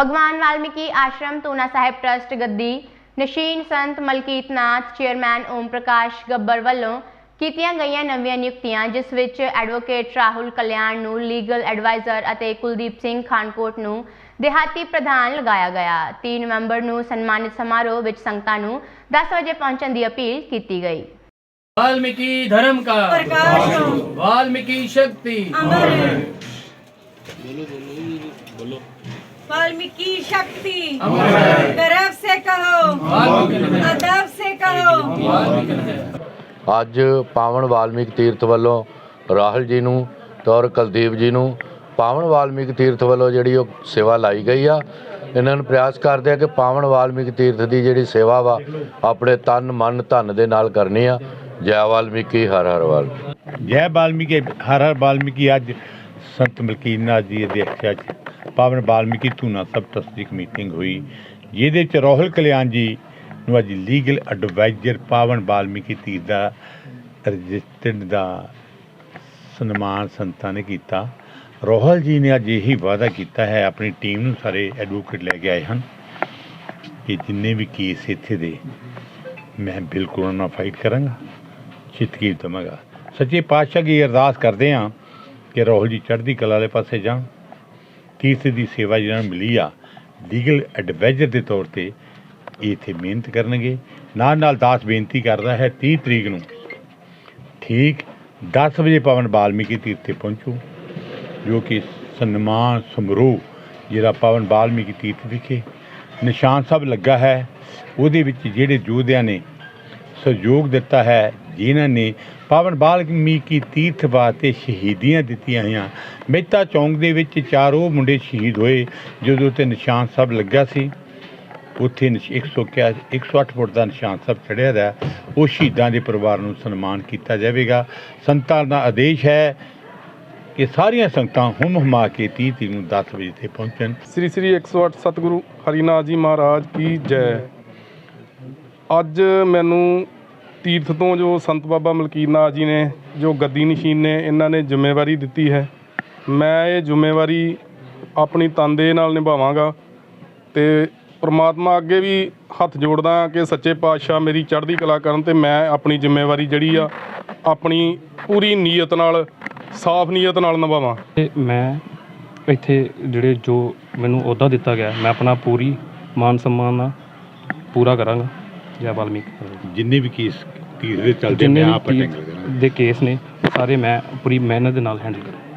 ਭਗਵਾਨ ਵਾਲਮੀਕੀ ਆਸ਼ਰਮ ਤੋਨਾ ਸਾਹਿਬ ਟਰਸਟ ਗੱਦੀ ਨਸ਼ੀਨ ਸੰਤ ਮਲਕੀਤ ਨਾਥ ਚੇਅਰਮੈਨ ਓਮ ਪ੍ਰਕਾਸ਼ ਗੱਬਰ ਵੱਲੋਂ ਕੀਤੀਆਂ ਗਈਆਂ ਨਵੀਆਂ ਨਿਯੁਕਤੀਆਂ ਜਿਸ ਵਿੱਚ ਐਡਵੋਕੇਟ ਰਾਹੁਲ ਕਲਿਆਣ ਨੂੰ ਲੀਗਲ ਐਡਵਾਈਜ਼ਰ ਅਤੇ ਕੁਲਦੀਪ ਸਿੰਘ ਖਾਨਕੋਟ ਨੂੰ ਦਿਹਾਤੀ ਪ੍ਰਧਾਨ ਲਗਾਇਆ ਗਿਆ 3 ਨਵੰਬਰ ਨੂੰ ਸਨਮਾਨਿਤ ਸਮਾਰੋਹ ਵਿੱਚ ਸੰਗਤਾਂ ਨੂੰ 10 ਵਜੇ ਪਹੁੰਚਣ ਦੀ ਅਪੀਲ ਕੀਤੀ ਗਈ ਵਾਲਮੀਕੀ ਧਰਮ ਕਾ ਪ੍ਰਕਾਸ਼ ਵਾਲਮੀਕੀ ਸ਼ਕਤੀ ਅਮਰ ਬੋਲੋ ਬੋਲੋ वाल्मीकि शक्ति अमर है गर्व से कहो वाल्मीकि अदब से कहो वाल्मीकि ਅੱਜ ਪਾਵਨ ਵਾਲਮੀਕ ਤੀਰਥ ਵੱਲੋਂ ਰਾਹੁਲ ਜੀ ਨੂੰ ਤੇ ਔਰ ਕੁਲਦੀਪ ਜੀ ਨੂੰ ਪਾਵਨ ਵਾਲਮੀਕ ਤੀਰਥ ਵੱਲੋਂ ਜਿਹੜੀ ਉਹ ਸੇਵਾ ਲਾਈ ਗਈ ਆ ਇਹਨਾਂ ਨੂੰ ਪ੍ਰਯਾਸ ਕਰਦੇ ਆ ਕਿ ਪਾਵਨ ਵਾਲਮੀਕ ਤੀਰਥ ਦੀ ਜਿਹੜੀ ਸੇਵਾ ਵਾ ਆਪਣੇ ਤਨ ਮਨ ਧਨ ਦੇ ਨਾਲ ਕਰਨੀ ਆ ਜੈ ਵਾਲਮੀਕੀ ਹਰ ਹਰ ਵਾਲ ਜੈ ਵਾਲਮੀਕੀ ਹਰ ਹਰ ਵਾਲਮੀਕੀ ਅੱਜ ਸੰਤ ਮਲਕੀਤ ਨਾਥ ਜੀ ਦੇ ਅਧਿਕਸ਼ਤਾ 'ਚ ਪਾਵਨ ਵਾਲਮੀਕੀ ਧੂਨਾ ਸਭ ਤਸਦੀਕ ਮੀਟਿੰਗ ਹੋਈ, ਜਿਹਦੇ ਚ ਰਾਹੁਲ ਕਲਿਆਣ ਜੀ ਨੂੰ ਅੱਜ ਲੀਗਲ ਐਡਵਾਈਜ਼ਰ ਪਾਵਨ ਬਾਲਮੀਕੀ ਧੀਰ ਦਾ ਰਜਿਸਟਰਡ ਦਾ ਸਨਮਾਨ ਸੰਤਾਂ ਨੇ ਕੀਤਾ। ਰਾਹੁਲ ਜੀ ਨੇ ਅੱਜ ਇਹੀ ਵਾਅਦਾ ਕੀਤਾ ਹੈ, ਆਪਣੀ ਟੀਮ ਨੂੰ ਸਾਰੇ ਐਡਵੋਕੇਟ ਲੈ ਕੇ ਆਏ ਹਨ ਕਿ ਜਿੰਨੇ ਵੀ ਕੇਸ ਇੱਥੇ ਦੇ, ਮੈਂ ਬਿਲਕੁਲ ਉਹਨਾਂ ਨਾਲ ਫਾਈਟ ਕਰਾਂਗਾ ਚਿਤਕੀ ਦਵਾਂਗਾ। ਸੱਚੇ ਪਾਤਸ਼ਾਹ ਕੀ ਅਰਦਾਸ ਕਰਦੇ ਹਾਂ ਕਿ ਰਾਹੁਲ ਜੀ ਚੜ੍ਹਦੀ ਕਲਾ ਵਾਲੇ ਪਾਸੇ ਜਾਣ ਤੀਰਥ ਦੀ ਸੇਵਾ ਜਿਹਨਾਂ ਨੂੰ ਮਿਲੀ ਆ ਲੀਗਲ ਐਡਵਾਈਜ਼ਰ ਦੇ ਤੌਰ ਤੇ ਇਹ ਇੱਥੇ ਮਿਹਨਤ ਕਰਨਗੇ। ਨਾਲ ਨਾਲ ਦਾਸ ਬੇਨਤੀ ਕਰਦਾ ਹੈ 30 ਤਰੀਕ ਨੂੰ ਠੀਕ 10 ਵਜੇ ਪਵਨ ਬਾਲਮੀਕੀ ਤੀਰਥ ਤੇ ਪਹੁੰਚੋ, ਜੋ ਕਿ ਸਨਮਾਨ ਸਮਾਰੋਹ ਜਿਹੜਾ ਪਵਨ ਬਾਲਮੀਕੀ ਤੀਰਥ ਵਿਖੇ ਨਿਸ਼ਾਨ ਸਾਹਿਬ ਲੱਗਾ ਹੈ, ਉਹਦੇ ਵਿੱਚ ਜਿਹੜੇ ਯੋਧਿਆਂ ਨੇ ਸਹਿਯੋਗ ਦਿੱਤਾ ਹੈ, ਜਿਨ੍ਹਾਂ ਨੇ ਪਾਵਨ ਬਾਲਮੀਕੀ ਤੀਰਥ ਵਾਸਤੇ ਸ਼ਹੀਦੀਆਂ ਦਿੱਤੀਆਂ ਹੋਈਆਂ। ਮਹਿਤਾ ਚੌਂਕ ਦੇ ਵਿੱਚ ਚਾਰ ਉਹ ਮੁੰਡੇ ਸ਼ਹੀਦ ਹੋਏ, ਜਦੋਂ ਤੇ ਨਿਸ਼ਾਨ ਸਾਹਿਬ ਲੱਗਾ ਸੀ। ਉੱਥੇ ਨਿਸ਼- 100 108 ਫੁੱਟ ਦਾ ਨਿਸ਼ਾਨ ਸਾਹਿਬ ਚੜਿਆ ਦਾ ਉਹ ਸ਼ਹੀਦਾਂ ਦੇ ਪਰਿਵਾਰ ਨੂੰ ਸਨਮਾਨ ਕੀਤਾ ਜਾਵੇਗਾ। ਸੰਤਾਂ ਦਾ ਆਦੇਸ਼ ਹੈ ਕਿ ਸਾਰੀਆਂ ਸੰਗਤਾਂ ਹੁਮ ਹੁਮਾ ਕੇ 30 ਤਰੀਕ ਨੂੰ 10 ਵਜੇ ਤੇ ਪਹੁੰਚਣ। ਸ੍ਰੀ ਸ੍ਰੀ 108 ਸਤਿਗੁਰੂ ਹਰੀਨਾਥ ਜੀ ਮਹਾਰਾਜ ਕੀ ਜੈ। ਅੱਜ ਮੈਨੂੰ ਤੀਰਥ ਤੋਂ ਜੋ ਸੰਤ ਬਾਬਾ ਮਲਕੀਤ ਨਾਥ ਜੀ ਨੇ, ਜੋ ਗੱਦੀ ਨਸ਼ੀਨ ਨੇ, ਇਹਨਾਂ ਨੇ ਜ਼ਿੰਮੇਵਾਰੀ ਦਿੱਤੀ ਹੈ। ਮੈਂ ਇਹ ਜ਼ਿੰਮੇਵਾਰੀ ਆਪਣੀ ਤਨਦੇਹ ਨਾਲ ਨਿਭਾਵਾਂਗਾ ਤੇ ਪ੍ਰਮਾਤਮਾ ਅੱਗੇ ਵੀ ਹੱਥ ਜੋੜਦਾ ਹਾਂ ਕਿ ਸੱਚੇ ਪਾਤਸ਼ਾਹ ਮੇਰੀ ਚੜ੍ਹਦੀ ਕਲਾ ਕਰਨ ਤੇ ਮੈਂ ਆਪਣੀ ਜ਼ਿੰਮੇਵਾਰੀ ਜਿਹੜੀ ਆ, ਆਪਣੀ ਪੂਰੀ ਨੀਅਤ ਨਾਲ, ਸਾਫ਼ ਨੀਅਤ ਨਾਲ ਨਿਭਾਵਾਂ। ਤੇ ਮੈਂ ਇੱਥੇ ਜਿਹੜੇ ਜੋ ਮੈਨੂੰ ਅਹੁਦਾ ਦਿੱਤਾ ਗਿਆ, ਮੈਂ ਆਪਣਾ ਪੂਰੀ ਮਾਨ ਸਨਮਾਨ ਨਾਲ ਪੂਰਾ ਕਰਾਂਗਾ। ਜੈ ਵਾਲਮੀਕ ਜਿੰਨੇ ਵੀ ਕੇਸ ਤੀਰ ਦੇ ਚੱਲਦੇ ਜਿੰਨੇ ਮੈਂ ਵੀ ਆਪ ਕੀ- ਅਟੈਂਡ ਕਰਾਂਗਾ ਦੇ ਕੇਸ ਨੇ ਸਾਰੇ ਮੈਂ ਪੂਰੀ ਮਿਹਨਤ ਦੇ ਨਾਲ ਹੈਂਡਲ ਕਰਾਂ।